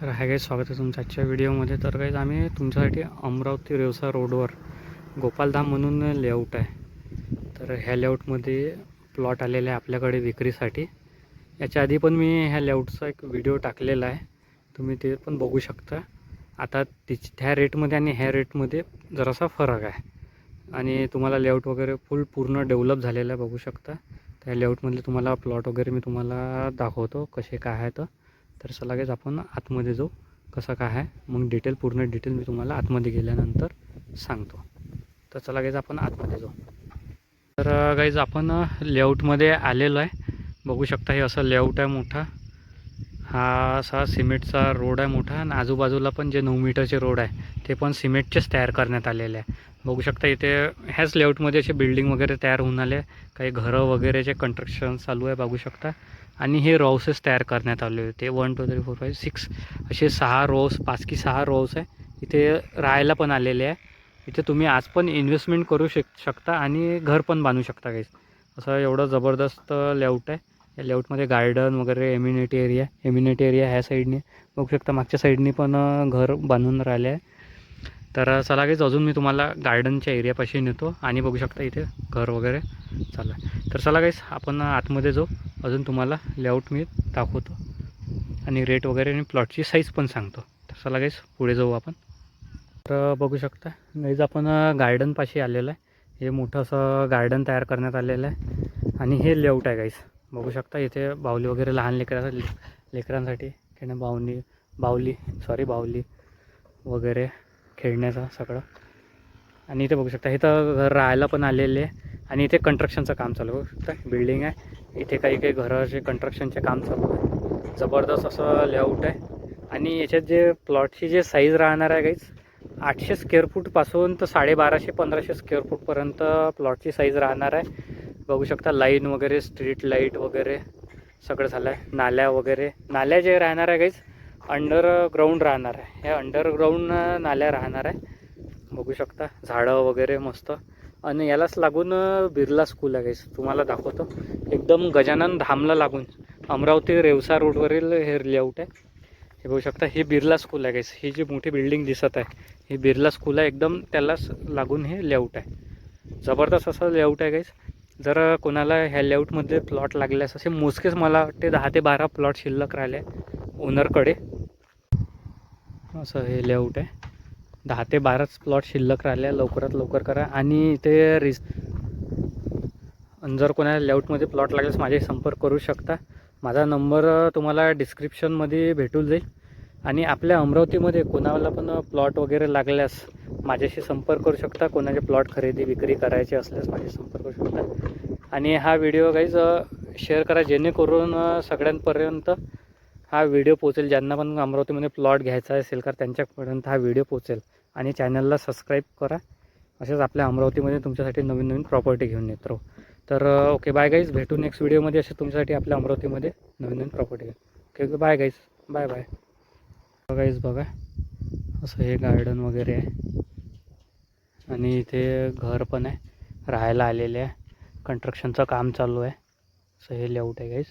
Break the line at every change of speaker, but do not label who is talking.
तर हाय काही स्वागत आहे तुमच्या आजच्या व्हिडिओमध्ये. तर काहीच आम्ही तुमच्यासाठी अमरावती रेवसा रोडवर गोपालधाम म्हणून लेआउट आहे. तर ह्या लेआउटमध्ये प्लॉट आलेला आहे आपल्याकडे विक्रीसाठी. याच्या आधी पण मी ह्या लेआउटचा एक व्हिडिओ टाकलेला आहे. तुम्ही ते पण बघू शकता. आता तिच त्या रेटमध्ये आणि ह्या रेटमध्ये जरासा फरक आहे. आणि तुम्हाला लेआउट वगैरे फुल पूर्ण डेव्हलप झालेलं आहे बघू शकता. त्या लेआउटमधले तुम्हाला प्लॉट वगैरे मी तुम्हाला दाखवतो कसे काय आहे तर. चला लगेच आपण आतमध्ये जाऊ कसं काय आहे. मग डिटेल पूर्ण डिटेल मी तुम्हाला आतमध्ये गेल्यानंतर सांगतो. तर चला गाईज आपण आतमध्ये जाऊ. तर गाईज आपण लेआउटमध्ये आलेलो आहे. बघू शकता हे असं लेआउट आहे मोठा. हा असा सिमेंटचा रोड आहे मोठा आणि आजूबाजूला पण जे नऊ मीटरचे रोड आहे ते पण सिमेंटचेच तयार करण्यात आलेले आहे. बघू शकता इथे ह्याच लेआउटमध्ये असे बिल्डिंग वगैरे तयार होऊन आले काही घरं वगैरेचे कन्स्ट्रक्शन चालू आहे बघू शकता. आणि हे रोसेस तयार करण्यात आले होते. One two three four five six असे सहा रोस पाच की सहा रोस आहे. इथे राहायला पण आलेले आहे. इथे तुम्ही आज पण इन्व्हेस्टमेंट करू शक शकता आणि घर पण बांधू शकता काही असं एवढं जबरदस्त लेआउट आहे. या लेआउटमध्ये गार्डन वगैरे एम्युनिटी एरिया एम्युनिटी एरिया ह्या साईडने. बघू शकता मागच्या साईडने पण घर बांधून राहिले आहे. तर चला काहीच अजून मी तुम्हाला गार्डनच्या एरियापाशी नेतो आणि बघू शकता इथे घर वगैरे चालू आहे. तर चला काहीच आपण आतमध्ये जाऊ. अजून तुम्हाला लेआउट मी दाखवतो. आणि रेट वगैरे आणि प्लॉटची साईज पण सांगतो. तर चला काहीच पुढे जाऊ आपण. तर बघू शकता गाईज आपण गार्डनपाशी आलेलं आहे. हे मोठं असं गार्डन तयार करण्यात आलेलं आहे. आणि हे लेआउट आहे गाईज बघू शकता इथे बाहुली वगैरे लहान लेकरा लेकरांसाठी. खेळणे बाहुली बाहुली सॉरी बाहुली वगैरे खेळण्याचं सगळं. आणि इथे बघू शकता इथं घर राहायला पण आलेले आहे आणि इथे कंस्ट्रक्शनचं काम चालू बघू शकता बिल्डिंग आहे. इथे काही काही घराचे कंस्ट्रक्शनचे काम चालू आहे. जबरदस्त असं लेआउट आहे. आणि याच्यात जे प्लॉटची जे साईज राहणार आहे काहीच आठशे स्क्वेअर फूटपासून तर साडेबाराशे पंधराशे स्क्वेअर फूटपर्यंत प्लॉटची साईज राहणार आहे. बघू शकता लाईन वगैरे स्ट्रीट लाइट वगैरे सगळं झालं आहे नाल्या वगैरे. नाल्या जे राहणार आहे काहीच अंडरग्राऊंड राहणार आहे. हे अंडरग्राऊंड नाल्या राहणार आहे. बघू शकता झाडं वगैरे मस्त. आणि यालाच लागून बिर्ला स्कूल आहे गाईस तुम्हाला दाखवतो. एकदम गजानन धामला लागून. अमरावती रेवसा रोडवरील हे लेआउट आहे. हे बघू शकता हे बिर्ला स्कूल आहे गाईस ही जी मोठी बिल्डिंग दिसत आहे ही बिर्ला स्कूल आहे. एकदम त्यालाच लागून हे लेआउट आहे. जबरदस्त असं लेआउट आहे गाईस जर कोणाला ह्या लेआउटमध्ये प्लॉट लागल्यास असे मोजकेच मला वाटते दहा ते बारा प्लॉट शिल्लक राहिले ओनरकडे. असं हे लेआउट आहे. दहा ते बाराच प्लॉट शिल्लक राहिले लवकरात लवकर करा. आणि ते रिस आणि जर कोणाला लेआउटमध्ये प्लॉट लागल्यास माझे संपर्क करू शकता. माझा नंबर तुम्हाला डिस्क्रिप्शनमध्ये भेटून जाईल. आणि आपल्या अमरावतीमध्ये कोणाला पण प्लॉट वगैरे लागल्यास माझ्याशी संपर्क करू शकता. कोणाचे प्लॉट खरेदी विक्री करायचे असल्यास माझ्याशी संपर्क करू शकता. आणि हा व्हिडिओ काहीच शेअर करा जेणेकरून सगळ्यांपर्यंत हा व्हिडिओ पोचेल ज्यांना पण अमरावतीमध्ये प्लॉट घ्यायचा असेल तर त्यांच्यापर्यंत हा व्हिडिओ पोचेल आणि चॅनलला सबस्क्राईब करा. असेच आपल्या अमरावतीमध्ये तुमच्यासाठी नवीन नवीन प्रॉपर्टी घेऊन येत राहू. तर ओके बाय गाईज भेटू नेक्स्ट व्हिडिओमध्ये असे तुमच्यासाठी आपल्या अमरावतीमध्ये नवीन नवीन प्रॉपर्टी घेऊ okay okay bye guys bye bye guys बघा. असं हे गार्डन वगैरे आहे. आणि इथे घर पण आहे. राहायला आलेले आहे. कंस्ट्रक्शनचं काम चालू आहे. असं हे लेआउट आहे गाईज